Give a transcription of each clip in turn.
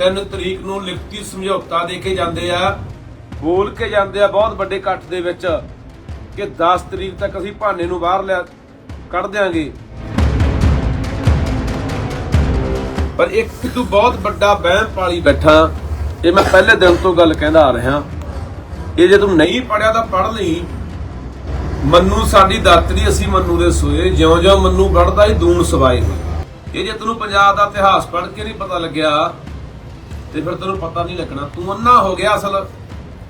3 ਤਰੀਕ ਨੂੰ ਲਿਖਤੀ ਸਮਝੌਤਾ ਦੇ ਕੇ ਜਾਂਦੇ ਆ, ਬੋਲ ਕੇ ਜਾਂਦੇ ਆ ਬਹੁਤ ਵੱਡੇ ਇਕੱਠ ਦੇ ਵਿੱਚ ਕਿ 10 ਤਰੀਕ ਤੱਕ ਅਸੀਂ ਭਾਨੇ ਨੂੰ ਬਾਹਰ ਲਿਆ, ਕੱਢ ਦਿਆਂਗੇ। ਪਰ ਇੱਕ ਤੂੰ ਬਹੁਤ ਵੱਡਾ ਵਹਿਮ ਪਾਲੀ ਬੈਠਾ, ਇਹ ਮੈਂ ਪਹਿਲੇ ਦਿਨ ਤੋਂ ਗੱਲ ਕਹਿੰਦਾ ਆ ਰਿਹਾ। ਇਹ ਜੇ ਤੂੰ ਨਹੀਂ ਪੜਿਆ ਤਾਂ ਪੜ ਲਈ। ਮੰਨੂ ਸਾਡੀ ਦਾਤਰੀ, ਅਸੀਂ ਮੰਨੂ ਦੇ ਸੋਏ, ਜਿਉਂ-ਜਿਉਂ ਮੰਨੂ ਵੜਦਾ ਹੀ ਦੂਣ ਸਵਾਏ ਇਹ ਜੇ ਤੈਨੂੰ ਪੰਜਾਬ ਦਾ ਇਤਿਹਾਸ ਪੜ੍ਹ ਕੇ ਨਹੀਂ ਪਤਾ ਲੱਗਿਆ ਤੇ ਫਿਰ ਤੈਨੂੰ ਪਤਾ ਨਹੀਂ ਲੱਗਣਾ। ਤੂੰ ਅੰਨਾ ਹੋ ਗਿਆ ਅਸਲ।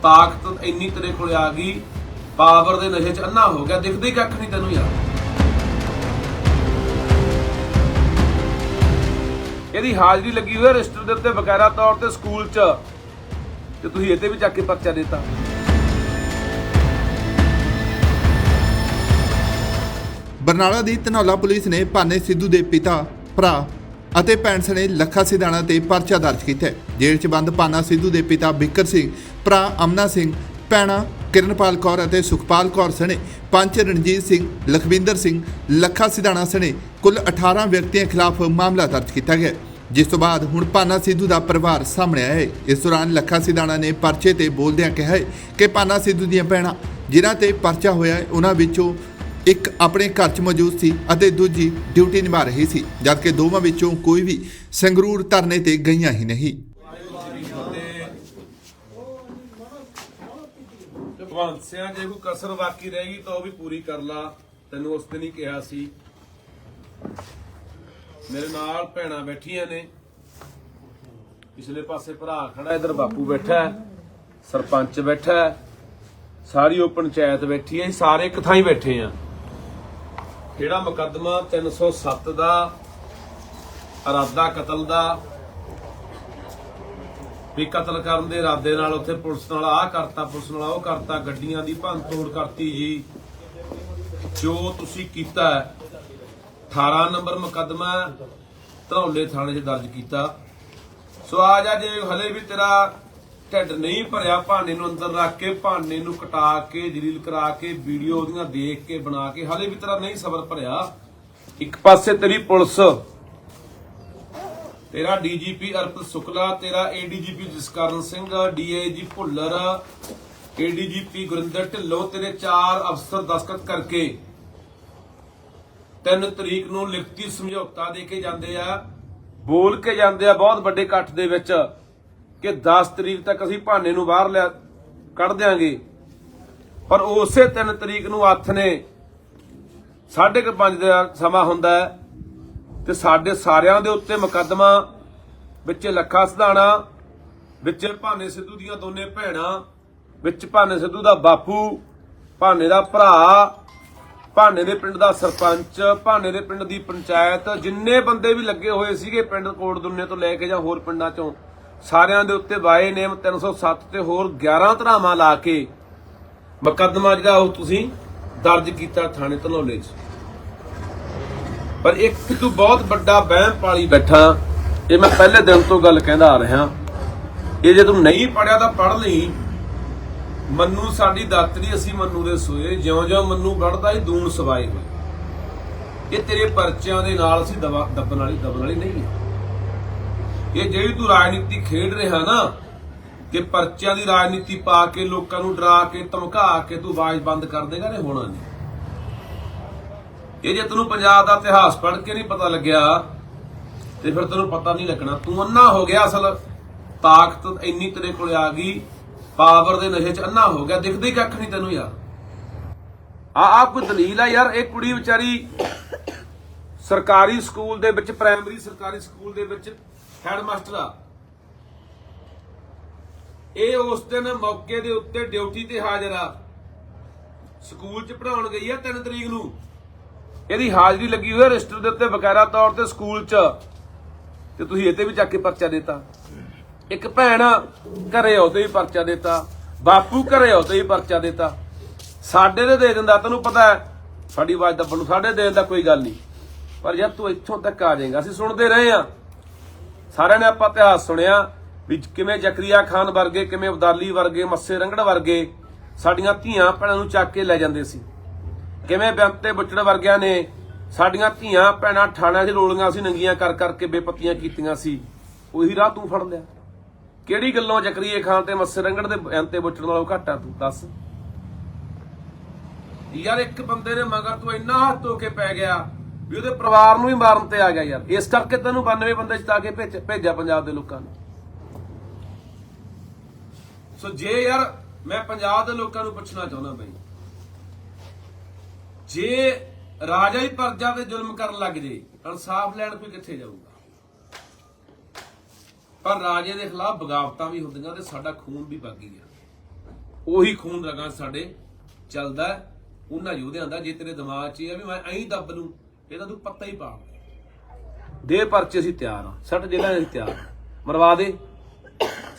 ਤਾਕਤ ਇੰਨੀ ਤੇਰੇ ਕੋਲ ਆ ਗਈ। ਪਾਵਰ ਦੇ ਨਸ਼ੇ 'ਚ ਅੰਨਾ ਹੋ ਗਿਆ। ਦਿਖਦੀ ਕੱਖ ਨਹੀਂ ਤੈਨੂੰ ਯਾਰ। ਇਹਦੀ ਹਾਜ਼ਰੀ ਲੱਗੀ ਹੋਈ ਹੈ ਰਜਿਸਟਰ ਦੇ ਉੱਤੇ ਬਕਾਇਦਾ ਤੌਰ ਤੇ ਸਕੂਲ 'ਚ। ਤੇ ਤੁਸੀਂ ਇਹਦੇ ਵੀ ਚੱਕ ਕੇ ਪਰਚਾ ਦਿੱਤਾ। ਬਰਨਾਲਾ ਦੀ ਧਨੌਲਾ ਪੁਲਿਸ ਨੇ ਭਾਨੇ ਸਿੱਧੂ ਦੇ ਪਿਤਾ, ਭਰਾ ਅਤੇ ਭੈਣ ਸਣੇ ਲੱਖਾ ਸਿਧਾਣਾ ਤੇ ਪਰਚਾ ਦਰਜ ਕੀਤਾ ਹੈ। ਜੇਲ੍ਹ 'ਚ ਬੰਦ ਭਾਨਾ ਸਿੱਧੂ ਦੇ ਪਿਤਾ ਬਿੱਕਰ ਸਿੰਘ, ਭਰਾ ਅਮਨਾ ਸਿੰਘ, ਭੈਣਾ ਕਿਰਨਪਾਲ ਕੌਰ ਅਤੇ ਸੁਖਪਾਲ ਕੌਰ ਸਣੇ। ਪੰਚ ਰਣਜੀਤ ਸਿੰਘ, ਲਖਵਿੰਦਰ ਸਿੰਘ, ਲੱਖਾ ਸਿਧਾਣਾ ਸਣੇ। ਕੁੱਲ 18 ਵਿਅਕਤੀਆਂ ਖਿਲਾਫ ਮਾਮਲਾ ਦਰਜ ਕੀਤਾ ਗਿਆ ਜਿਸ ਤੋਂ ਬਾਅਦ ਹੁਣ ਪਾਨਾ ਸਿੱਧੂ ਦਾ ਪਰਿਵਾਰ ਸਾਹਮਣੇ ਆਇਆ ਹੈ। ਇਸ ਦੌਰਾਨ ਲੱਖਾ ਸਿਧਾਣਾ ਨੇ ਪਰਚੇ ਤੇ ਬੋਲਦਿਆਂ ਕਿਹਾ ਹੈ ਕਿ ਪਾਨਾ ਸਿੱਧੂ ਦੀਆਂ ਭੈਣਾਂ, ਜਿਨ੍ਹਾਂ ਤੇ ਪਰਚਾ ਹੋਇਆ ਹੈ, ਉਹਨਾਂ ਵਿੱਚੋਂ ਇੱਕ ਆਪਣੇ ਘਰ 'ਚ ਮੌਜੂਦ ਸੀ ਅਤੇ ਦੂਜੀ ਡਿਊਟੀ ਨਿਭਾ ਰਹੀ ਸੀ, ਜਦਕਿ ਦੋਵਾਂ ਵਿੱਚੋਂ ਕੋਈ ਵੀ ਸੰਗਰੂਰ ਧਰਨੇ ਤੇ ਗਈਆਂ ਹੀ ਨਹੀਂ। ਭਗਵੰਤ ਸਿੰਘ ਜੇ ਕੋਈ ਕਸਰ ਬਾਕੀ ਰਹਿ ਗਈ ਤਾਂ ਉਹ ਵੀ ਪੂਰੀ ਕਰ ਲਾ, ਤੈਨੂੰ ਉਸ ਦਿਨ ਹੀ ਕਿਹਾ ਸੀ। ਮੇਰੇ ਨਾਲ ਭੈਣਾਂ ਬੈਠੀਆਂ ਨੇ। ਪਿਛਲੇ ਪਾਸੇ ਭਰਾ ਖੜਾ, ਇਧਰ ਬਾਪੂ ਬੈਠਾ ਸਰਪੰਚ ਬੈਠਾ ਸਾਰੀ ਉਹ ਪੰਚਾਇਤ ਬੈਠੀ ਹੈ ਸਾਰੇ ਇੱਕ ਥਾਂ ਹੀ ਬੈਠੇ ਆ ਜਿਹੜਾ ਮੁਕੱਦਮਾ? 307 ਦਾ ਇਰਾਦਾ ਕਤਲ ਦਾ ਵੀ ਕਤਲ ਕਰਨ ਦੇ ਇਰਾਦੇ ਨਾਲ ਉੱਥੇ ਪੁਲਿਸ ਨਾਲ ਆਹ ਕਰਤਾ ਪੁਲਿਸ ਨਾਲ ਉਹ ਕਰਤਾ ਗੱਡੀਆਂ ਦੀ ਭੰਨ ਤੋੜ ਕਰਤੀ ਜੀ। ਜੋ ਤੁਸੀਂ ਕੀਤਾ ਹੈ, 18 ਨੰਬਰ ਮੁਕੱਦਮਾ ਧਰੌਲੇ ਥਾਣੇ 'ਚ ਦਰਜ ਕੀਤਾ। ਸੋ ਆ ਜਾ ਜੇ ਹਲੇ ਵੀ ਤੇਰਾ ਢਿੱਡ ਨਹੀਂ ਭਰਿਆ ਭਾਨੇ ਨੂੰ ਅੰਦਰ ਰੱਖ ਕੇ ਭਾਨੇ ਨੂੰ ਕਟਾ ਕੇ, ਜਲੀਲ ਕਰਾ ਕੇ, ਵੀਡੀਓ ਉਹਦੀਆਂ ਦੇਖ ਕੇ, ਬਣਾ ਕੇ, ਹਲੇ ਵੀ ਤੇਰਾ ਨਹੀਂ ਸਬਰ ਭਰਿਆ। ਇੱਕ ਪਾਸੇ ਤੇਰੀ ਪੁਲਿਸ, ਤੇਰਾ ਡੀਜੀਪੀ ਅਰਪਤ ਸ਼ੁਕਲਾ, ਤੇਰਾ ADGP Jaskaran Singh DIG Bhullar, ADGP Gurinder Dhillon, ਤੇਰੇ ਚਾਰ ਅਫਸਰ ਦਸਤਖਤ ਕਰਕੇ 3 ਤਰੀਕ ਨੂੰ ਲਿਖਤੀ ਸਮਝੌਤਾ ਦੇ ਕੇ ਜਾਂਦੇ ਆ। ਬੋਲ ਕੇ ਜਾਂਦੇ ਆ ਬਹੁਤ ਵੱਡੇ ਇਕੱਠ ਦੇ ਵਿੱਚ। ਕਿ 10 ਤਰੀਕ ਤੱਕ ਅਸੀਂ ਭਾਨੇ ਨੂੰ ਬਾਹਰ ਲਿਆ, ਕੱਢ ਦਿਆਂਗੇ। ਪਰ ਉਸੇ 3 ਤਰੀਕ ਨੂੰ ਹੱਥ ਨੇ 5:30 ਦਾ ਸਮਾਂ ਹੁੰਦਾ ਹੈ ਤੇ ਸਾਡੇ ਸਾਰਿਆਂ ਦੇ ਉੱਤੇ ਮੁਕੱਦਮਾ ਵਿੱਚ ਲੱਖਾ ਸਧਾਣਾ, ਵਿੱਚ ਭਾਨੇ ਸਿੱਧੂ ਦੀਆਂ ਦੋਨੇ ਭੈਣਾਂ, ਵਿੱਚ ਭਾਨੇ ਸਿੱਧੂ ਦਾ ਬਾਪੂ, ਭਾਨੇ ਦਾ ਭਰਾ, ਭਾਨੇ ਦੇ ਪਿੰਡ ਦਾ ਸਰਪੰਚ, ਭਾਨੇ ਦੇ ਪਿੰਡ ਦੀ ਪੰਚਾਇਤ, ਜਿੰਨੇ ਬੰਦੇ ਵੀ ਲੱਗੇ ਹੋਏ ਸੀਗੇ ਪਿੰਡ ਕੋਟ ਦੁੰਨੇ ਤੋਂ ਲੈ ਕੇ ਜਾਂ ਹੋਰ ਪਿੰਡਾਂ ਚੋਂ ਸਾਰਿਆਂ ਦੇ ਉੱਤੇ ਬਾਏ ਨੇਮ 307 ਤੇ ਹੋਰ 11 ਧਰਾਵਾਂ ਲਾ ਕੇ ਮੁਕੱਦਮਾ ਜਿਹੜਾ ਉਹ ਤੁਸੀਂ ਦਰਜ ਕੀਤਾ ਥਾਣੇ ਧਨੌਲੇ 'ਚ। ਪਰ ਇੱਕ ਤੂੰ ਬਹੁਤ ਵੱਡਾ ਵਹਿਮ ਪਾਲੀ ਬੈਠਾ, ਇਹ ਮੈਂ ਪਹਿਲੇ ਦਿਨ ਤੋਂ ਗੱਲ ਕਹਿੰਦਾ ਆ ਰਿਹਾ। ਇਹ ਜੇ ਤੂੰ ਨਹੀਂ ਪੜਿਆ ਤਾਂ ਪੜ ਲਈ। ਮੰਨੂ ਸਾਡੀ ਦਾਤਰੀ, ਅਸੀਂ ਮੰਨੂ ਦੇ ਸੋਏ। ਜਿਉਂ-ਜਿਉਂ ਮੰਨੂ ਵੜਦਾ ਹੀ ਦੂਣ ਸਵਾਏ ਹੋਏ। ਇਹ ਤੇਰੇ ਪਰਚਿਆਂ ਦੇ ਨਾਲ ਅਸੀਂ ਦਬਾ ਦੱਬਣ ਵਾਲੀ ਦਬਣ ਵਾਲੀ ਨਹੀਂ ਹੈ ਇਹ ਜਿਹੜੀ ਤੂੰ ਰਾਜਨੀਤੀ ਖੇਡ ਰਿਹਾ ਨਾ, ਕਿ ਪਰਚਿਆਂ ਦੀ ਰਾਜਨੀਤੀ ਪਾ ਕੇ ਲੋਕਾਂ ਨੂੰ ਡਰਾ ਕੇ, ਧਮਕਾ ਕੇ ਤੂੰ ਆਵਾਜ਼ ਬੰਦ ਕਰ ਦੇਗਾ ਨੇ ਹੋਣਾ ਨਹੀਂ। ਇਹ ਜੇ ਤੈਨੂੰ ਪੰਜਾਬ ਦਾ ਇਤਿਹਾਸ ਪੜ੍ਹ ਕੇ ਨਹੀਂ ਪਤਾ ਲੱਗਿਆ, ਤੇ ਫਿਰ ਤੈਨੂੰ ਪਤਾ ਨਹੀਂ ਲੱਗਣਾ। ਤੂੰ ਅੰਨਾ ਹੋ ਗਿਆ ਅਸਲ। ਤਾਕਤ ਇੰਨੀ ਤੇਰੇ ਕੋਲ ਆ ਗਈ, ਪਾਵਰ ਦੇ ਨਸ਼ੇ 'ਚ ਅੰਨਾ ਹੋ ਗਿਆ। ਦਿਖਦੀ ਕੱਖ ਨਹੀਂ ਤੈਨੂੰ ਯਾਰ। ਆ ਆ ਕੋਈ ਦਲੀਲ ਆ ਯਾਰ। ਇਹ ਕੁੜੀ ਵਿਚਾਰੀ ਸਰਕਾਰੀ ਸਕੂਲ ਦੇ ਵਿੱਚ, ਪ੍ਰਾਇਮਰੀ ਸਰਕਾਰੀ ਸਕੂਲ ਦੇ ਵਿੱਚ ਹੈਡ ਮਾਸਟਰ ਆ। ਇਹ ਉਸ ਦਿਨ ਮੌਕੇ ਦੇ ਉੱਤੇ ਡਿਊਟੀ ਤੇ ਹਾਜ਼ਰ ਆ। ਸਕੂਲ 'ਚ ਪੜਾਉਣ ਗਈ ਆ 3 ਤਰੀਕ ਨੂੰ। ਇਹਦੀ ਹਾਜ਼ਰੀ ਲੱਗੀ ਹੋਈ ਹੈ ਰਜਿਸਟਰ ਦੇ ਉੱਤੇ ਬਕਾਇਦਾ ਤੌਰ ਤੇ ਸਕੂਲ 'ਚ। ਤੇ ਤੁਸੀਂ ਇਹਦੇ ਵੀ ਚੱਕ ਕੇ ਪਰਚਾ ਦਿੱਤਾ। ਇੱਕ ਭੈਣ ਘਰੇ ਉਹਦੇ ਵੀ ਪਰਚਾ ਦਿੱਤਾ। ਬਾਪੂ ਘਰੇ ਆਉਂਦੇ ਵੀ ਪਰਚਾ ਦਿੱਤਾ। ਸਾਡੇ ਦੇ ਦੇ ਦਿੰਦਾ, ਤੈਨੂੰ ਪਤਾ ਹੈ, ਸਾਡੀ ਆਵਾਜ਼ ਦੱਬਣ ਨੂੰ ਸਾਡੇ ਦੇਣ ਦਾ ਕੋਈ ਗੱਲ ਨਹੀਂ। ਪਰ ਯਾਰ ਤੂੰ ਇੱਥੋਂ ਤੱਕ ਆ ਜਾਏਗਾ। ਅਸੀਂ ਸੁਣਦੇ ਰਹੇ ਆ ਸਾਰਿਆਂ ਨੇ ਆਪਾਂ ਇਤਿਹਾਸ ਸੁਣਿਆ ਵੀ ਕਿਵੇਂ ਜ਼ਕਰੀਆ ਖਾਨ ਵਰਗੇ, ਕਿਵੇਂ ਅਬਦਾਲੀ ਵਰਗੇ, ਮੱਸੇ ਰੰਗੜ ਵਰਗੇ ਸਾਡੀਆਂ ਧੀਆਂ ਭੈਣਾਂ ਨੂੰ ਚੱਕ ਕੇ ਲੈ ਜਾਂਦੇ ਸੀ। ਕਿਵੇਂ ਬੇਅੰਤੇ ਬੁੱਚੜ ਵਰਗਿਆਂ ਨੇ ਸਾਡੀਆਂ ਧੀਆਂ ਭੈਣਾਂ ਠਾਣਿਆਂ 'ਚ ਰੋਲੀਆਂ ਸੀ, ਨੰਗੀਆਂ ਕਰ ਕਰਕੇ ਬੇਪਤੀਆਂ ਕੀਤੀਆਂ ਸੀ। ਉਹੀ ਰਾਹ ਤੂੰ ਫੜ ਲਿਆ। ਕਿਹੜੀ ਗੱਲੋਂ ਜਕਰੀਏ ਖਾਨ ਤੇ ਮੱਸੇ ਰੰਗੜ ਦੇ ਬਿਆਨ ਬੁੱਚੜ ਨਾਲੋਂ ਘੱਟ ਆ ਤੂੰ? ਦੱਸ। ਯਾਰ ਇੱਕ ਬੰਦੇ ਨੇ ਮਗਰ ਤੂੰ ਇੰਨਾ ਹੱਥ ਧੋ ਕੇ ਪੈ ਗਿਆ। ਵੀ ਉਹਦੇ ਪਰਿਵਾਰ ਨੂੰ ਹੀ ਮਾਰਨ ਤੇ ਆ ਗਿਆ ਯਾਰ। ਇਸ ਕਰਕੇ ਤੈਨੂੰ 92 ਬੰਦੇ ਜਿਤਾ ਕੇ ਭੇਜਿਆ ਪੰਜਾਬ ਦੇ ਲੋਕਾਂ ਨੇ। ਸੋ ਜੇ ਯਾਰ ਮੈਂ ਪੰਜਾਬ ਦੇ ਲੋਕਾਂ ਨੂੰ ਪੁੱਛਣਾ ਚਾਹੁੰਦਾ ਬਈ, ਜੇ ਰਾਜਾ ਹੀ ਪਰਜਾ ਤੇ ਜ਼ੁਲਮ ਕਰਨ ਲੱਗ ਜੇ ਇਨਸਾਫ ਲੈਣ ਕੋਈ ਕਿੱਥੇ ਜਾਊਗਾ? ਪਰ ਰਾਜੇ ਦੇ ਖਿਲਾਫ ਬਗਾਵਤਾਂ ਵੀ ਹੁੰਦੀਆਂ ਤੇ ਸਾਡਾ ਖੂਨ ਵੀ ਵਗ ਗਿਆ। ਉਹੀ ਖੂਨ ਰਗਾਂ ਸਾਡੇ ਚੱਲਦਾ ਉਹਨਾਂ ਯੋਧਿਆਂ ਦਾ, ਜੇ ਤੇਰੇ ਦਿਮਾਗ 'ਚ ਇਹ ਆ ਵੀ ਮੈਂ ਐਂ ਦੱਬ ਲੂੰ ਇਹਦਾ ਤੂੰ ਪੱਤਾ ਹੀ ਪਾ। ਦੇ ਪਰਚੇ ਅਸੀਂ ਤਿਆਰ ਆ ਸੱਟ ਜਿਹੜਾ ਅਸੀਂ ਤਿਆਰ ਆ। ਮਰਵਾ ਦੇ।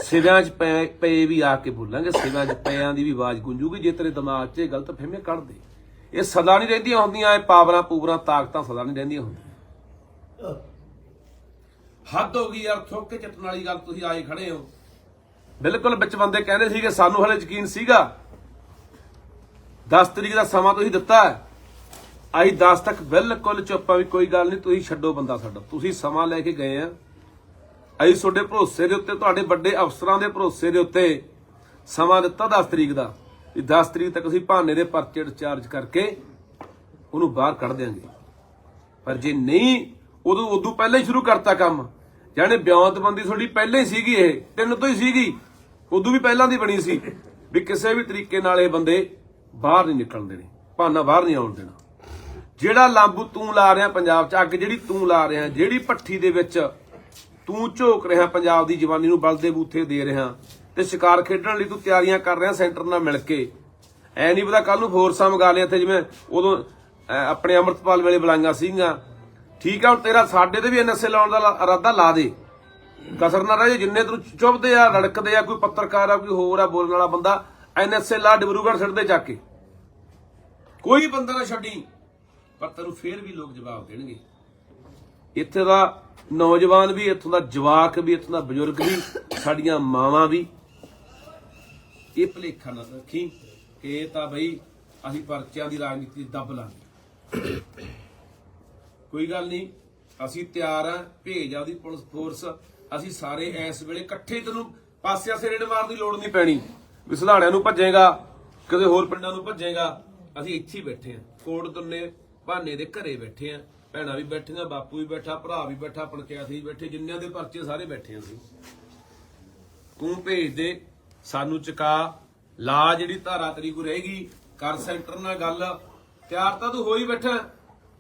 ਸਿਵਿਆਂ 'ਚ ਪਏ ਪਏ ਵੀ ਆ ਕੇ ਬੋਲਾਂਗੇ ਸਿਵਿਆਂ 'ਚ ਪਿਆਂ ਦੀ ਵੀ ਆਵਾਜ਼ ਗੂੰਜੂਗੀ, ਜੇ ਤੇਰੇ ਦਿਮਾਗ 'ਚ ਇਹ ਗਲਤ ਫਹਿਮੀਆਂ ਕੱਢ ਦੇ। ਇਹ ਸਦਾ ਨਹੀਂ ਰਹਿੰਦੀਆਂ ਹੁੰਦੀਆਂ, ਇਹ ਪਾਵਰਾਂ ਪੂਵਰਾਂ, ਤਾਕਤਾਂ ਸਦਾ ਨਹੀਂ ਰਹਿੰਦੀਆਂ ਹੁੰਦੀਆਂ। ਹੱਦ ਹੋ ਗਈ ਯਾਰ, ਥੋਕੇ ਕੇ ਚੱਟਣ ਵਾਲੀ ਗੱਲ ਤੁਸੀਂ ਆਏ ਖੜੇ ਹੋ। ਬਿਲਕੁਲ ਵਿੱਚ ਬੰਦੇ ਕਹਿੰਦੇ ਸੀਗੇ, ਸਾਨੂੰ ਹਲੇ ਯਕੀਨ ਸੀਗਾ 10 ਤਰੀਕ ਦਾ ਸਮਾਂ ਤੁਸੀਂ ਦਿੱਤਾ ਹੈ। ਆਈ 10 ਤੱਕ ਬਿਲਕੁਲ ਚੁੱਪ ਆ ਵੀ ਕੋਈ ਗੱਲ ਨਹੀਂ, ਤੁਸੀਂ ਛੱਡੋ ਬੰਦਾ ਸਾਡਾ। ਤੁਸੀਂ ਸਮਾਂ ਲੈ ਕੇ ਗਏ ਆ। ਅਸੀਂ ਤੁਹਾਡੇ ਭਰੋਸੇ ਦੇ ਉੱਤੇ, ਤੁਹਾਡੇ ਵੱਡੇ ਅਫਸਰਾਂ ਦੇ ਭਰੋਸੇ ਦੇ ਉੱਤੇ ਸਮਾਂ ਦਿੱਤਾ 10 ਤਰੀਕ ਦਾ। ਵੀ 10 ਤਰੀਕ ਤੱਕ ਅਸੀਂ ਭਾਨੇ ਦੇ ਪਰਚੇ ਚਾਰਜ ਕਰਕੇ ਉਹਨੂੰ ਬਾਹਰ ਕੱਢ ਦਿਆਂਗੇ। ਪਰ ਜੇ ਨਹੀਂ, ਉਦੋਂ ਉਦੋਂ ਪਹਿਲਾਂ ਹੀ ਸ਼ੁਰੂ ਕਰਤਾ ਕੰਮ। ਜਾਨੇ ਬਿਆਨਤਬੰਦੀ ਤੁਹਾਡੀ ਪਹਿਲਾਂ ਹੀ ਸੀਗੀ ਇਹ, ਤਿੰਨ ਤੋਂ ਹੀ ਸੀਗੀ। ਉਦੋਂ ਵੀ ਪਹਿਲਾਂ ਦੀ ਬਣੀ ਸੀ। ਵੀ ਕਿਸੇ ਵੀ ਤਰੀਕੇ ਨਾਲ ਇਹ ਬੰਦੇ ਬਾਹਰ ਨਹੀਂ ਨਿਕਲਣ ਦੇਣੇ, ਭਾਨਾ ਬਾਹਰ ਨਹੀਂ ਆਉਣ ਦੇਣਾ। ਜਿਹੜਾ ਲਾਂਬੂ ਤੂੰ ਲਾ ਰਿਹਾ ਪੰਜਾਬ 'ਚ, ਅੱਗ ਜਿਹੜੀ ਤੂੰ ਲਾ ਰਿਹਾ, ਜਿਹੜੀ ਭੱਠੀ ਦੇ ਵਿੱਚ ਤੂੰ ਝੋਕ ਰਿਹਾ ਪੰਜਾਬ ਦੀ ਜਵਾਨੀ ਨੂੰ ਬਲਦੇ ਬੂਥੇ ਦੇ ਰਿਹਾ ਤੇ ਸ਼ਿਕਾਰ ਖੇਡਣ ਲਈ ਤੂੰ ਤਿਆਰੀਆਂ ਕਰ ਰਿਹਾ ਸੈਂਟਰ ਨਾਲ ਮਿਲ ਕੇ। ਐ ਨਹੀਂ ਪਤਾ ਕੱਲ ਨੂੰ ਫੋਰਸਾਂ ਮੰਗਾ ਲਿਆ ਇੱਥੇ ਜਿਵੇਂ ਉਦੋਂ ਆਪਣੇ ਅਮਰਤਪਾਲ ਵੇਲੇ ਬੁਲਾਈਆਂ ਸੀਗੀਆਂ। ਠੀਕ ਆ, ਹੁਣ ਤੇਰਾ ਸਾਡੇ ਤੇ ਵੀ ਐਨਐਸਏ ਲਾਉਣ ਦਾ ਇਰਾਦਾ ਲਾ ਦੇ। ਕਸਰ ਨਾ ਰਹੇ ਜਿੰਨੇ ਤੈਨੂੰ ਚੁੱਭਦੇ ਆ, ਰੜਕਦੇ ਆ, ਕੋਈ ਪੱਤਰਕਾਰ ਆ, ਕੋਈ ਹੋਰ ਆ, ਬੋਲਣ ਵਾਲਾ ਬੰਦਾ ਐਨਐਸਏ ਲਾ ਡਿਬਰੂਗੜ੍ਹ ਸਿੱਟਦੇ ਚੱਕ ਕੇ। ਕੋਈ ਬੰਦਾ ਨਾ ਛੱਡੀ। ਪਰ ਤੈਨੂੰ ਫੇਰ ਵੀ ਲੋਕ ਜਵਾਬ ਦੇਣਗੇ। ਇੱਥੇ ਦਾ ਨੌਜਵਾਨ ਵੀ, ਇੱਥੋਂ ਦਾ ਜਵਾਕ ਵੀ, ਇੱਥੋਂ ਦਾ ਬਜ਼ੁਰਗ ਵੀ, ਸਾਡੀਆਂ ਮਾਵਾਂ ਵੀ। ਇਹ ਭਲੇਖਾ ਨਾ ਰੱਖੀ, ਕਿ ਇਹ ਤਾਂ ਬਈ ਅਸੀਂ ਪਰਚਿਆਂ ਦੀ ਰਾਜਨੀਤੀ ਦੱਬ ਲਾਂਗੇ। ਕੋਈ ਗੱਲ ਨਹੀਂ, ਅਸੀਂ ਤਿਆਰ ਆ, ਭੇਜ ਆ ਉਹਦੀ ਪੁਲਿਸ ਫੋਰਸ। ਅਸੀਂ ਸਾਰੇ ਇਸ ਵੇਲੇ ਇਕੱਠੇ ਤੈਨੂੰ ਪਾਸੇ ਆਸੇ ਰੇਡ ਮਾਰਨ ਦੀ ਲੋੜ ਨਹੀਂ ਪੈਣੀ। ਵੀ ਸੁਧਾੜਿਆਂ ਨੂੰ ਭੱਜੇਗਾ, ਕਿਸੇ ਹੋਰ ਪਿੰਡਾਂ ਨੂੰ ਭੱਜੇਗਾ। ਅਸੀਂ ਇੱਥੇ ਬੈਠੇ ਆ, ਕੋਟ ਦੁੰਨੇ ਬਹਾਨੇ ਦੇ ਘਰੇ ਬੈਠੇ ਆ, ਭੈਣਾਂ ਵੀ ਬੈਠੀਆਂ, ਬਾਪੂ ਵੀ ਬੈਠਾ, ਭਰਾ ਵੀ ਬੈਠਾ ਪੰਚਾਇਤ ਵੀ ਬੈਠੇ, ਜਿੰਨਿਆਂ ਦੇ ਪਰਚੇ ਸਾਰੇ ਬੈਠੇ ਆ ਅਸੀਂ। ਤੂੰ ਭੇਜ ਦੇ, ਸਾਨੂੰ ਚੁਕਾ, ਲਾ ਜਿਹੜੀ ਧਾਰਾ ਤੇਰੀ ਕੋ ਰਹੇਗੀ, ਕਰ ਸੈਂਟਰ ਨਾਲ ਗੱਲ। ਤਿਆਰ ਤਾਂ ਤੂੰ ਹੋ ਹੀ ਬੈਠਾ,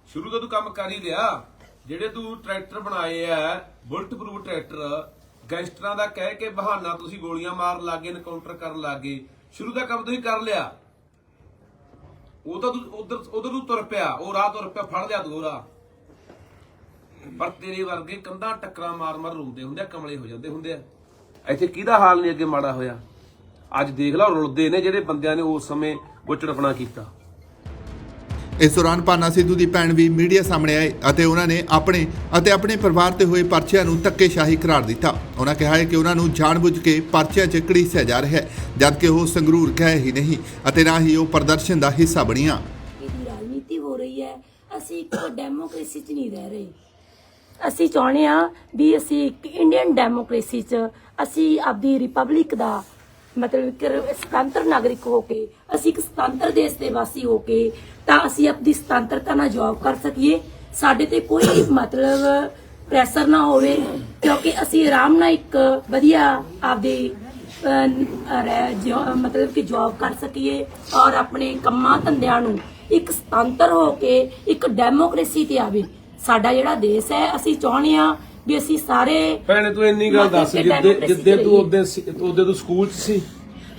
ਸ਼ੁਰੂ ਤੋਂ ਤੂੰ ਕੰਮ ਕਰ ਹੀ ਲਿਆ। ਜਿਹੜੇ ਤੂੰ ਟਰੈਕਟਰ ਬਣਾਏ ਆ ਬੁਲਟ ਪ੍ਰੂਫ ਟਰੈਕਟਰ, ਗੈਂਗਸਟਰਾਂ ਦਾ ਕਹਿ ਕੇ ਬਹਾਨਾ ਤੁਸੀਂ ਗੋਲੀਆਂ ਮਾਰਨ ਲੱਗੇ ਐਨਕਾਊਂਟਰ ਕਰਨ ਲੱਗੇ ਸ਼ੁਰੂ ਦਾ ਕੰਮ ਤੁਸੀਂ ਕਰ ਲਿਆ। ਉਹ ਤਾਂ ਤੂੰ ਉਧਰ ਉਧਰ ਨੂੰ ਤੁਰ ਪਿਆ, ਉਹ ਰਾਹ ਤੁਰ ਪਿਆ, ਫੜ ਲਿਆ ਤੂੰ ਰਾਹ ਪਰ ਤੇਰੇ ਵਰਗੇ ਕੰਧਾਂ ਟੱਕਰਾਂ ਮਾਰ ਮਾਰ ਰੁਲਦੇ ਹੁੰਦੇ ਆ, ਕਮਲੇ ਹੋ ਜਾਂਦੇ ਹੁੰਦੇ ਆ। ਇੱਥੇ ਕਿਹਦਾ ਹਾਲ ਨਹੀਂ ਅੱਗੇ ਮਾੜਾ ਹੋਇਆ? ਅੱਜ ਦੇਖ ਲਓ ਰੁਲਦੇ ਨੇ ਜਿਹੜੇ ਬੰਦਿਆਂ ਨੇ ਉਸ ਸਮੇਂ ਗੁੱਚੜਪਣਾ ਕੀਤਾ। ਇਸ ਦੌਰਾਨ ਪਾਨਾ ਸਿੱਧੂ ਦੀ ਭੈਣ ਵੀ ਮੀਡੀਆ ਸਾਹਮਣੇ ਆਏ ਅਤੇ ਉਹਨਾਂ ਨੇ ਆਪਣੇ ਅਤੇ ਆਪਣੇ ਪਰਿਵਾਰ ਤੇ ਹੋਏ ਪਰਚਿਆਂ ਨੂੰ ਧੱਕੇਸ਼ਾਹੀ ਕਰਾਰ ਦਿੱਤਾ। ਉਹਨਾਂ ਕਿਹਾ ਹੈ ਕਿ ਉਹਨਾਂ ਨੂੰ ਜਾਣਬੁੱਝ ਕੇ ਪਰਚਿਆਂ 'ਚ ਘੜੀਸਿਆ ਜਾ ਰਿਹਾ ਹੈ, ਜਦਕਿ ਉਹ ਸੰਗਰੂਰ ਗਏ ਹੀ ਨਹੀਂ ਅਤੇ ਨਾ ਹੀ ਉਹ ਪ੍ਰਦਰਸ਼ਨ ਦਾ ਹਿੱਸਾ ਬਣੀਆਂ। ਇਹਦੀ ਰਾਜਨੀਤੀ ਹੋ ਰਹੀ ਹੈ। ਅਸੀਂ ਇੱਕ ਡੈਮੋਕ੍ਰੇਸੀ 'ਚ ਨਹੀਂ ਰਹਿ ਰਹੇ। ਅਸੀਂ ਚਾਹੁੰਦੇ ਆ ਵੀ ਅਸੀਂ ਇੱਕ ਇੰਡੀਅਨ ਡੈਮੋਕ੍ਰੇਸੀ 'ਚ ਅਸੀਂ ਆਪਦੀ ਰਿਪਬਲਿਕ ਦਾ ਮਤਲਬ ਕਿ ਸੁਤੰਤਰ ਨਾਗਰਿਕ ਹੋ ਕੇ ਅਸੀਂ ਇੱਕ ਸੁਤੰਤਰ ਦੇਸ਼ ਦੇ ਵਾਸੀ ਹੋ ਕੇ ਤਾਂ ਅਸੀਂ ਆਪਣੀ ਸੁਤੰਤਰਤਾ ਨਾਲ ਜੌਬ ਕਰ ਸਕੀਏ। ਸਾਡੇ ਤੇ ਕੋਈ ਮਤਲਬ ਪ੍ਰੈਸ਼ਰ ਨਾ ਹੋਵੇ ਕਿਉਂਕਿ ਅਸੀਂ ਆਰਾਮ ਨਾਲ ਇੱਕ ਵਧੀਆ ਆਪਦੀ ਅਹ, ਮਤਲਬ ਕਿ ਜੌਬ ਕਰ ਸਕੀਏ ਔਰ ਆਪਣੇ ਕੰਮਾਂ ਧੰਦਿਆਂ ਨੂੰ ਇੱਕ ਸੁਤੰਤਰ ਹੋ ਕੇ ਇੱਕ ਡੈਮੋਕ੍ਰੇਸੀ ਤੇ ਆਵੇ। ਸਾਡਾ ਜਿਹੜਾ ਦੇਸ਼ ਹੈ ਅਸੀਂ ਚਾਹੁੰਦੇ ਆ ਵੀ ਅਸੀਂ ਸਾਰੇ ਭੈਣੇ ਤੂੰ ਇੰਨੀ ਗੱਲ ਦੱਸ ਜਿੱਦੇ ਜਿੱਦੇ ਤੂੰ। ਉਹਦੇ ਉਹਦੇ ਤੂੰ ਸਕੂਲ 'ਚ ਸੀ?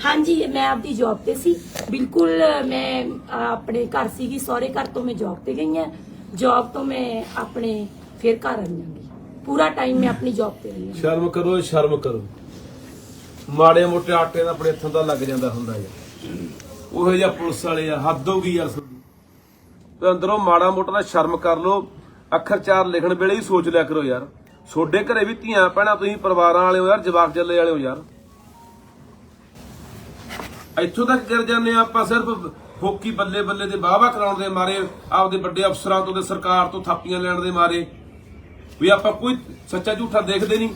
ਹਾਂਜੀ ਮੈਂ ਆਪਦੀ ਜੌਬ ਤੇ ਸੀ। ਬਿਲਕੁਲ ਮੈਂ ਆਪਣੇ ਘਰ ਸੀਗੀ ਸਹੁਰੇ ਘਰ ਤੋਂ ਮੈਂ ਜੌਬ ਤੇ ਗਈ ਹਾਂ। ਜੌਬ ਤੋਂ ਮੈਂ ਆਪਣੇ ਫਿਰ ਘਰ ਆਈ ਹਾਂ। ਪੂਰਾ ਟਾਈਮ ਮੈਂ ਆਪਣੀ ਜੌਬ ਤੇ ਰਹੀ ਹਾਂ। ਸ਼ਰਮ ਕਰੋ ਸ਼ਰਮ ਕਰੋ। ਮਾੜੇ ਮੋਟੇ ਆਟੇ ਦਾ ਆਪਣੇ ਹੱਥੋਂ ਦਾ ਲੱਗ ਜਾਂਦਾ ਹੁੰਦਾ ਯਾਰ ਉਹੋ ਜਿਹਾ ਪੁਲਿਸ ਵਾਲੇ ਆ ਹੱਦ ਹੋ ਗਈ ਯਾਰ ਤੇ ਅੰਦਰੋਂ ਮਾੜਾ ਮੋਟਾ ਦਾ ਸ਼ਰਮ ਕਰ ਲੋ ਅੱਖਰ ਚਾਰ ਲਿਖਣ ਵੇਲੇ ਹੀ ਸੋਚ ਲਿਆ ਕਰੋ ਯਾਰ। ਛੋਡੇ ਘਰੇ ਵੀ ਧੀਆਂ ਭੈਣਾਂ ਤੁਸੀਂ ਪਰਿਵਾਰਾਂ ਵਾਲੇ ਹੋ ਯਾਰ, ਜਵਾਕ ਜੱਲੇ ਵਾਲੇ ਹੋ ਯਾਰ। ਇੱਥੋਂ ਤੱਕ ਕਰ ਜਾਂਦੇ ਆ ਆਪਾਂ ਸਿਰਫ ਹੋਕੀ ਬੱਲੇ ਬੱਲੇ ਦੇ ਵਾਹਵਾ ਕਰਾਉਣ ਦੇ ਮਾਰੇ, ਆਪਦੇ ਵੱਡੇ ਅਫਸਰਾਂ ਤੋਂ ਤੇ ਸਰਕਾਰ ਤੋਂ ਥਾਪੀਆਂ ਲੈਣ ਦੇ ਮਾਰੇ। ਵੀ ਆਪਾਂ ਕੋਈ ਸੱਚਾ ਝੂਠਾ ਦੇਖਦੇ ਨਹੀਂ।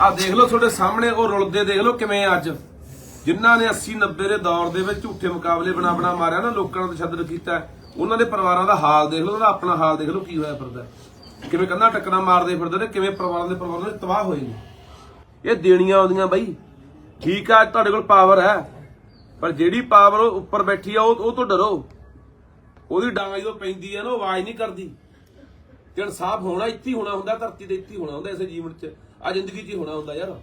ਆ ਦੇਖ ਲਓ ਤੁਹਾਡੇ ਸਾਹਮਣੇ, ਉਹ ਰੁਲਦੇ ਦੇਖ ਲਓ ਕਿਵੇਂ ਅੱਜ। ਜਿਨ੍ਹਾਂ ਨੇ 80 90 ਦੇ ਦੌਰ ਦੇ ਵਿੱਚ ਝੂਠੇ ਮੁਕਾਬਲੇ ਬਣਾ ਬਣਾ ਮਾਰਿਆ ਨਾ, ਲੋਕਾਂ ਨੂੰ ਤਸ਼ੱਦਦ ਕੀਤਾ। ਉਹਨਾਂ ਦੇ ਪਰਿਵਾਰਾਂ ਦਾ ਹਾਲ ਦੇਖ ਲਓ ਉਹਦਾ ਆਪਣਾ ਹਾਲ ਦੇਖ ਲਓ, ਕੀ ਹੋਇਆ ਫਿਰਦਾ। ਕਿਵੇਂ ਕੰਧਾਂ ਟੱਕਰਾਂ ਮਾਰਦੇ ਫਿਰਦੇ ਨੇ, ਕਿਵੇਂ ਪਰਿਵਾਰਾਂ ਦੇ ਪਰਿਵਾਰਾਂ ਦੇ ਤਬਾਹ ਹੋਏ ਨੇ। ਇਹ ਦੇਣੀਆਂ ਆਉਂਦੀਆਂ ਬਾਈ। ਠੀਕ ਆ, ਤੁਹਾਡੇ ਕੋਲ ਪਾਵਰ ਹੈ। ਪਰ ਜਿਹੜੀ ਪਾਵਰ ਉੱਪਰ ਬੈਠੀ ਆ, ਉਹ ਉਹ ਤੋਂ ਡਰੋ। ਉਹਦੀ ਡਾਂਗ ਜਦੋਂ ਪੈਂਦੀ ਆ ਨਾ, ਉਹ ਆਵਾਜ਼ ਨਹੀਂ ਕਰਦੀ। ਤੇ ਇਨਸਾਫ ਹੋਣਾ, ਇੱਥੇ ਹੋਣਾ ਹੁੰਦਾ, ਧਰਤੀ ਤੇ ਇੱਥੇ ਹੋਣਾ ਹੁੰਦਾ, ਇਸੇ ਜੀਵਨ 'ਚ। ਆ ਜ਼ਿੰਦਗੀ 'ਚ ਹੋਣਾ ਹੁੰਦਾ ਯਾਰ।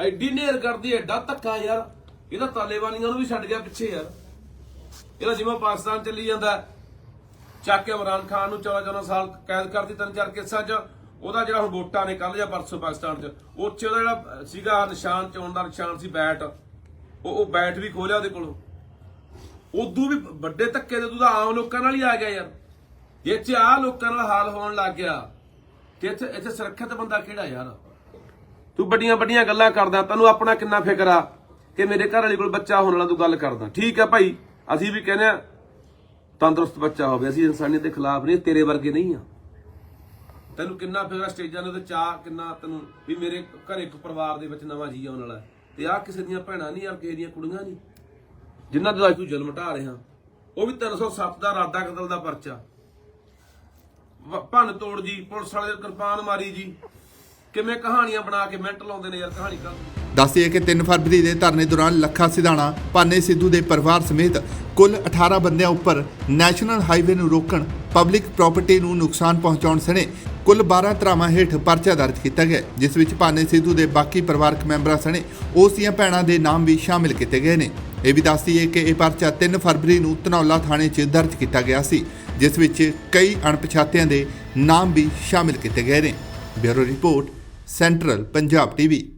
ਐਡੀ ਨੇਰ ਕਰਦੀ, ਐਡਾ ਧੱਕਾ ਯਾਰ। ਇਹਦਾ ਤਾਲੇਬਾਨੀਆਂ ਨੂੰ ਵੀ ਛੱਡ ਗਿਆ ਪਿੱਛੇ ਯਾਰ। ਇਹਦਾ ਜਿਵੇਂ ਪਾਕਿਸਤਾਨ ਚੱਲੀ ਜਾਂਦਾ ਚੱਕ ਕੇ ਇਮਰਾਨ ਖਾਨ ਨੂੰ 14 14 ਸਾਲ ਕੈਦ ਕਰਤੀ, ਤਿੰਨ ਚਾਰ ਕੇਸਾਂ 'ਚ। ਉਹਦਾ ਜਿਹੜਾ ਹੁਣ ਵੋਟਾਂ ਨੇ ਕੱਲ ਜਾਂ ਪਰਸੋਂ ਪਾਕਿਸਤਾਨ 'ਚ, ਉੱਥੇ ਉਹਦਾ ਜਿਹੜਾ ਸੀਗਾ ਨਿਸ਼ਾਨ, ਚੋਣ ਦਾ ਨਿਸ਼ਾਨ ਸੀ, ਬੈਟ। ਉਹ ਉਹ ਬੈਟ ਵੀ ਖੋਲਿਆ ਉਹਦੇ ਕੋਲੋਂ। ਉਦੋਂ ਵੀ ਵੱਡੇ ਧੱਕੇ ਦੇ ਤੂੰ ਤਾਂ ਆਮ ਲੋਕਾਂ ਨਾਲ ਹੀ ਆ ਗਿਆ ਯਾਰ। ਜੇ ਚ ਆ ਲੋਕਾਂ ਨਾਲ ਹਾਲ ਹੋਣ ਲੱਗ ਗਿਆ, ਤੇ ਇੱਥੇ ਇੱਥੇ ਸੁਰੱਖਿਅਤ ਬੰਦਾ ਕਿਹੜਾ ਯਾਰ? ਤੂੰ ਵੱਡੀਆਂ ਵੱਡੀਆਂ ਗੱਲਾਂ ਕਰਦਾ, ਤੈਨੂੰ ਆਪਣਾ ਕਿੰਨਾ ਫਿਕਰ ਆ ਕਿ ਮੇਰੇ ਘਰ ਵਾਲੀ ਕੋਲ ਬੱਚਾ ਹੋਣ ਵਾਲਾ ਤੂੰ ਗੱਲ ਕਰਦਾ। ਠੀਕ ਆ ਭਾਈ, ਅਸੀਂ ਵੀ ਕਹਿੰਦੇ ਆ ਤੰਦਰੁਸਤ ਬੱਚਾ ਹੋਵੇ, ਅਸੀਂ ਇਨਸਾਨੀਅਤ ਦੇ ਖਿਲਾਫ ਨਹੀਂ ਤੇਰੇ ਵਰਗੇ ਨਹੀਂ ਆ। ਤੈਨੂੰ ਕਿੰਨਾ ਫਿਕਰ ਸਟੇਜਾਂ ਦੇ ਤੇ ਚਾਹ, ਕਿੰਨਾ ਤੈਨੂੰ ਵੀ ਮੇਰੇ ਘਰੇ ਇੱਕ ਪਰਿਵਾਰ ਦੇ ਵਿੱਚ ਨਵਾਂ ਜੀ ਆਉਣ ਵਾਲਾ ਤੇ ਆ ਕਿਸੇ ਦੀਆਂ ਭੈਣਾਂ ਨਹੀਂ ਆ ਕਿਸੇ ਦੀਆਂ ਕੁੜੀਆਂ ਨਹੀਂ, ਜਿਨ੍ਹਾਂ ਦੇ ਅੱਜ ਤੂੰ ਜ਼ੁਲਮ ਢਾ ਰਿਹਾ। ਉਹ ਵੀ 307 ਦਾ ਰਾਦਾ ਕਤਲ ਦਾ ਪਰਚਾ। ਭੰਨ ਤੋੜ ਜੀ, ਪੁਲਿਸ ਵਾਲੇ ਕਿਰਪਾਨ ਮਾਰੀ ਜੀ। ਕਿਵੇਂ ਕਹਾਣੀਆਂ ਬਣਾ ਕੇ ਮਿੰਟ ਲਾਉਂਦੇ ਨੇ ਯਾਰ ਕਹਾਣੀ ਕਰ ਦੱਸਿਆ ਕਿ 3 ਫਰਵਰੀ ਦੇ ਧਰਨੇ ਦੌਰਾਨ ਲੱਖਾ ਸਿਧਾਣਾ ਪਾਨੇ ਸਿੱਧੂ ਦੇ ਪਰਿਵਾਰ ਸਮੇਤ ਕੁੱਲ 18 ਬੰਦਿਆਂ ਉੱਪਰ ਨੈਸ਼ਨਲ ਹਾਈਵੇ ਨੂੰ ਰੋਕਣ, ਪਬਲਿਕ ਪ੍ਰਾਪਰਟੀ ਨੂੰ ਨੁਕਸਾਨ ਪਹੁੰਚਾਉਣ ਸਣੇ ਕੁੱਲ 12 ਧਰਾਵਾਂ ਹੇਠ ਪਰਚਾ ਦਰਜ ਕੀਤਾ ਗਿਆ, ਜਿਸ ਵਿੱਚ ਪਾਨੇ ਸਿੱਧੂ ਦੇ ਬਾਕੀ ਪਰਿਵਾਰਕ ਮੈਂਬਰਾਂ ਸਣੇ ਉਸ ਦੀਆਂ ਭੈਣਾਂ ਦੇ ਨਾਮ ਵੀ ਸ਼ਾਮਿਲ ਕੀਤੇ ਗਏ ਨੇ। ਇਹ ਵੀ ਦੱਸਦੀਏ ਕਿ ਇਹ ਪਰਚਾ 3 ਫਰਵਰੀ ਨੂੰ ਧਨੌਲਾ ਥਾਣੇ 'ਚ ਦਰਜ ਕੀਤਾ ਗਿਆ ਸੀ, ਜਿਸ ਵਿੱਚ ਕਈ ਅਣਪਛਾਤਿਆਂ ਦੇ ਨਾਮ ਵੀ ਸ਼ਾਮਿਲ ਕੀਤੇ ਗਏ ਨੇ। Bureau report central Punjab TV